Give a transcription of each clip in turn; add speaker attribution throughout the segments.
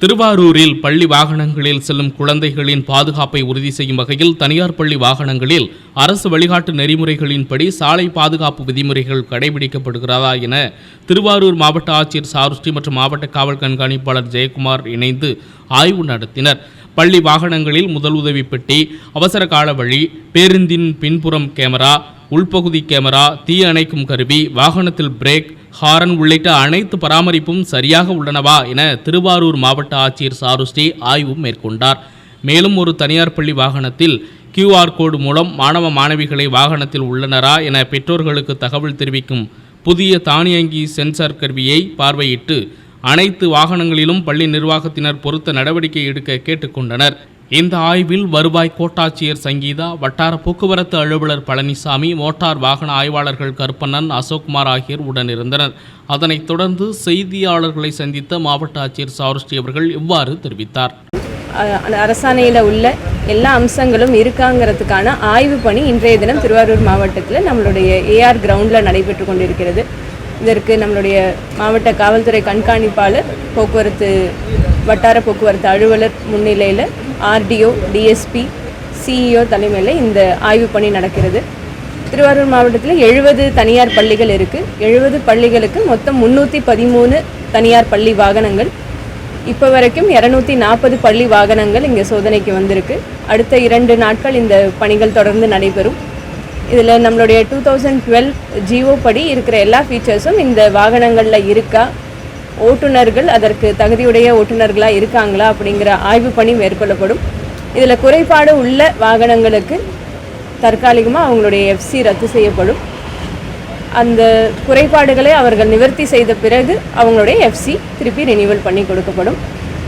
Speaker 1: திருவாரூரில் பள்ளி வாகனங்களில் செல்லும் குழந்தைகளின் பாதுகாப்பை உறுதி செய்யும் வகையில் தனியார் பள்ளி வாகனங்களில் அரசு வழிகாட்டு நெறிமுறைகளின்படி சாலை பாதுகாப்பு விதிமுறைகள் கடைபிடிக்கப்படுகிறதா என திருவாரூர் மாவட்ட ஆட்சியர் சாருஷ்டி மற்றும் மாவட்ட காவல் கண்காணிப்பாளர் ஜெயக்குமார் இணைந்து ஆய்வு நடத்தினர். பள்ளி வாகனங்களில் முதல் உதவி பெட்டி அவசர கால வழி பேருந்தின் பின்புறம் கேமரா உள்பகுதி கேமரா தீ அணைக்கும் கருவி வாகனத்தில் பிரேக் ஹாரன் உள்ளிட்ட அனைத்து பராமரிப்பும் சரியாக உள்ளனவா என திருவாரூர் மாவட்ட ஆட்சியர் சாருஸ்ரீ ஆய்வு மேற்கொண்டார். மேலும் ஒரு தனியார் பள்ளி வாகனத்தில் கியூஆர் கோடு மூலம் மாணவ மாணவிகளை வாகனத்தில் உள்ளனரா என பெற்றோர்களுக்கு தகவல் தெரிவிக்கும் புதிய தானியங்கி சென்சார் கருவியை பார்வையிட்டு அனைத்து வாகனங்களிலும் பள்ளி நிர்வாகத்தினர் பொருத்த நடவடிக்கை எடுக்க கேட்டுக்கொண்டனர். இந்த ஆய்வில் வருவாய் கோட்டாட்சியர் சங்கீதா வட்டார போக்குவரத்து அலுவலர் பழனிசாமி மோட்டார் வாகன ஆய்வாளர்கள் கருப்பண்ணன் அசோக்குமார் ஆகியோர் உடனிருந்தனர். அதனைத் தொடர்ந்து செய்தியாளர்களை சந்தித்த மாவட்ட ஆட்சியர் சாருஷ்டி அவர்கள் இவ்வாறு தெரிவித்தார்.
Speaker 2: அரசாணையில் உள்ள எல்லா அம்சங்களும் இருக்காங்கிறதுக்கான ஆய்வு பணி இன்றைய தினம் திருவாரூர் மாவட்டத்தில் நம்மளுடைய ஏஆர் கிரவுண்டில் நடைபெற்று கொண்டிருக்கிறது. இதற்கு நம்மளுடைய மாவட்ட காவல்துறை கண்காணிப்பாளர் போக்குவரத்து வட்டார போக்குவரத்து அலுவலர் முன்னிலையில் ஆர்டிஓ டிஎஸ்பி சிஇஓ தலைமையில் இந்த ஆய்வு பணி நடக்கிறது. திருவாரூர் மாவட்டத்தில் எழுபது தனியார் பள்ளிகள் இருக்குது எழுபது பள்ளிகளுக்கு மொத்தம் முந்நூற்றி பதிமூணு தனியார் பள்ளி வாகனங்கள். இப்போ வரைக்கும் இரநூத்தி நாற்பது பள்ளி வாகனங்கள் இங்கே சோதனைக்கு வந்திருக்கு. அடுத்த இரண்டு நாட்கள் இந்த பணிகள் தொடர்ந்து நடைபெறும். இதில் நம்மளுடைய டூ தௌசண்ட் டுவெல் ஜிஓ படி இருக்கிற எல்லா ஃபீச்சர்ஸும் இந்த வாகனங்களில் இருக்கா? ஓட்டுநர்கள் அதற்கு தகுதியுடைய ஓட்டுநர்களாக இருக்காங்களா அப்படிங்கிற ஆய்வு பணி மேற்கொள்ளப்படும். இதில் குறைபாடு உள்ள வாகனங்களுக்கு தற்காலிகமாக அவங்களுடைய எஃப்சி ரத்து செய்யப்படும். அந்த குறைபாடுகளை அவர்கள் நிவர்த்தி செய்த பிறகு அவங்களுடைய எஃப்சி திருப்பி ரினியூவல் பண்ணி கொடுக்கப்படும்.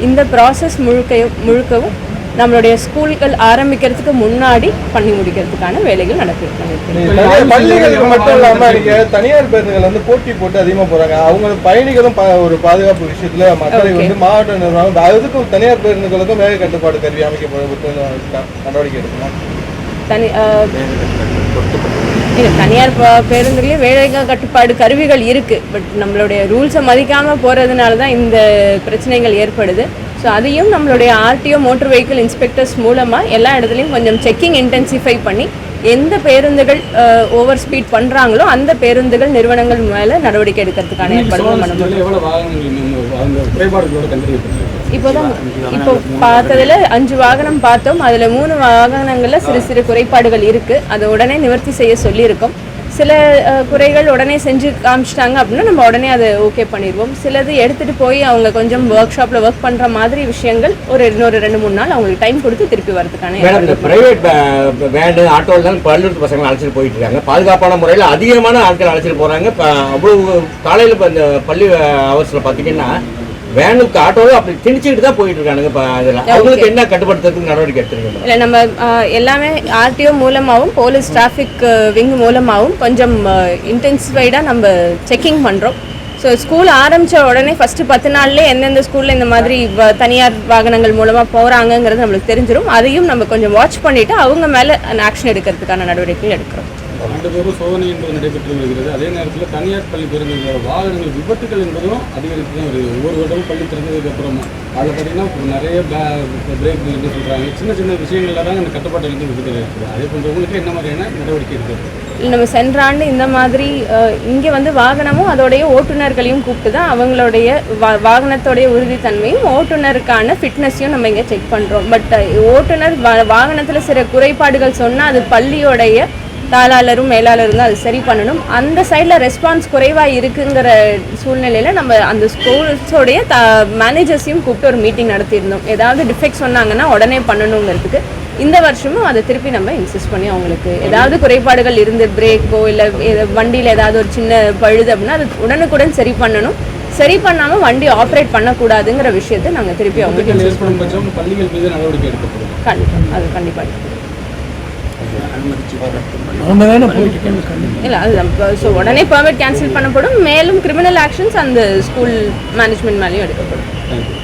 Speaker 2: இந்த ப்ராசஸ் முழுக்க முழுக்கவும் நம்மளுடைய ஸ்கூல்கள் ஆரம்பிக்கிறதுக்கு முன்னாடி பண்ணி முடிக்கிறதுக்கான வேலைகள் நடக்குது.
Speaker 3: பள்ளிகளுக்கு மட்டும் இல்லாம நீங்க தனியார் பேருந்துகள் வந்து போட்டி போட்டு அதிகமா போறாங்க. அவங்க பயணிகளும் ஒரு பாதுகாப்பு விஷயத்துல மக்களை. வந்து மாவட்ட நிர்வாகம் அதுக்கும் தனியார் பேருந்துகளுக்கும் வேக கட்டுப்பாடு கருவி அமைக்கப்பட்டு நடவடிக்கை எடுக்கலாம்
Speaker 2: தனி இல்ல, தனியார் ப- பேருந்துலேயும் வேலைக கட்டுப்பாடு கருவிகள் இருக்குது பட் நம்மளுடைய ரூல்ஸை மதிக்காமல் போகிறதுனால தான் இந்த பிரச்சனைகள் ஏற்படுது. ஸோ அதையும் நம்மளுடைய ஆர்டிஓ மோட்டார் வெஹிக்கிள் இன்ஸ்பெக்டர்ஸ் மூலமாக எல்லா இடத்துலையும் கொஞ்சம் செக்கிங் இன்டென்சிஃபை பண்ணி எந்த பேருந்துகள் ஓவர் ஸ்பீட் பண்ணுறாங்களோ அந்த பேருந்துகள் நிறுவனங்கள் மேலே நடவடிக்கை எடுக்கிறதுக்கான ஏற்பாடுகள் இப்போதான் இப்போ பார்த்ததுல அஞ்சு வாகனம் பார்த்தோம். அதுல மூணு வாகனங்கள்ல சிறு சிறு குறைபாடுகள் இருக்கு. அதை உடனே நிவர்த்தி செய்ய சொல்லியிருக்கோம். சில குறைகள் உடனே செஞ்சு காமிச்சிட்டாங்க அப்படின்னா நம்ம உடனே அதை ஓகே பண்ணிடுவோம். சிலது எடுத்துட்டு போய் அவங்க கொஞ்சம் ஒர்க் ஷாப்ல ஒர்க் பண்ற மாதிரி விஷயங்கள் ஒரு இன்னொரு ரெண்டு மூணு நாள் அவங்களுக்கு டைம் கொடுத்து திருப்பி வரதுக்கான
Speaker 4: மேடம் இந்த பிரைவேட் வேனு ஆட்டோவில் தான் பல்லூர் பசங்களை அழைச்சிட்டு போயிட்டு இருக்காங்க. பாதுகாப்பான முறையில் அதிகமான ஆட்கள் அழைச்சிட்டு போறாங்க. இப்போ அவ்வளவு காலையில் இப்போ இந்த பள்ளி அவர்ஸில் பார்த்தீங்கன்னா வேனுக்கு ஆட்டோவில் அப்படி திணிச்சுக்கிட்டு தான் போயிட்டு இருக்கானுங்க இப்போ அதில் அவங்களுக்கு என்ன கட்டுப்படுத்துறதுக்கு நடவடிக்கை எடுத்துருக்கீங்க?
Speaker 2: இல்லை நம்ம எல்லாமே ஆர்டிஓ மூலமாகவும் போலீஸ் டிராஃபிக் விங் மூலமாகவும் கொஞ்சம் இன்டென்சிஃபைடாக நம்ம செக்கிங் பண்ணுறோம் ஸோ ஸ்கூல் ஆரம்பித்த உடனே ஃபஸ்ட்டு பத்து நாள்லேயே எந்தெந்த ஸ்கூலில் இந்த மாதிரி தனியார் வாகனங்கள் மூலமாக போகிறாங்கங்கிறது நம்மளுக்கு தெரிஞ்சிடும் அதையும் நம்ம கொஞ்சம் வாட்ச் பண்ணிவிட்டு அவங்க மேலே ஆக்ஷன் எடுக்கிறதுக்கான நடவடிக்கைகள் எடுக்கிறோம்.
Speaker 5: ஆண்டுதோறும் சோதனை என்பது நடைபெற்று வருகிறது. அதே நேரத்தில் தனியார் பள்ளி பேருந்துகளோட வாகனங்கள் விபத்துகள் என்பதும் அதிகரித்து தான் வருகிறது. ஒவ்வொரு வருடமும் பள்ளி திறந்ததுக்கு அப்புறமா அதில் பார்த்தீங்கன்னா இப்ப நிறைய பிரேக் என்று சொல்கிறாங்க சின்ன சின்ன விஷயங்கள்ல தான் இந்த கட்டுப்பாட்டு வந்து விபத்துகள் இருக்குது அதே போன்றவங்களுக்கு என்ன மாதிரியான நடவடிக்கை இருக்குது
Speaker 2: நம்ம சென்ற ஆண்டு இந்த மாதிரி இங்கே வந்து வாகனமும் அதோடைய ஓட்டுநர்களையும் கூப்பிட்டு தான் அவங்களுடைய வா வாகனத்தோடைய உறுதித்தன்மையும் ஓட்டுநருக்கான ஃபிட்னஸையும் நம்ம இங்கே செக் பண்ணுறோம் பட் ஓட்டுநர் வாகனத்தில் சில குறைபாடுகள் சொன்னால் அது பள்ளியோடைய தாளாளரும் மேலாளரும் தான் அது சரி பண்ணணும். அந்த சைடில் ரெஸ்பான்ஸ் குறைவாக இருக்குங்கிற சூழ்நிலையில் நம்ம அந்த ஸ்கூல்ஸோடைய த மேனேஜர்ஸையும் கூப்பிட்டு ஒரு மீட்டிங் நடத்தியிருந்தோம். ஏதாவது டிஃபெக்ட் சொன்னாங்கன்னா உடனே பண்ணணுங்கிறதுக்கு இந்த வருஷமும் அதை திருப்பி நம்ம இன்சிஸ்ட் பண்ணி அவங்களுக்கு ஏதாவது குறைபாடுகள் இருந்து பிரேக்கோ இல்லை வண்டியில் ஏதாவது ஒரு சின்ன பழுது அப்படின்னா அது உடனுக்குடன் சரி பண்ணணும். சரி பண்ணாமல் வண்டி ஆப்ரேட் பண்ணக்கூடாதுங்கிற விஷயத்தை நாங்கள் திருப்பி அவங்களுக்கு கண்டிப்பாக அது கண்டிப்பாக இல்லை அது ஸோ உடனே பெர்மிட் கேன்சல் பண்ணப்படும். மேலும் கிரிமினல் ஆக்ஷன்ஸ் அந்த ஸ்கூல் மேனேஜ்மெண்ட் மேலேயும் எடுக்கப்படும்.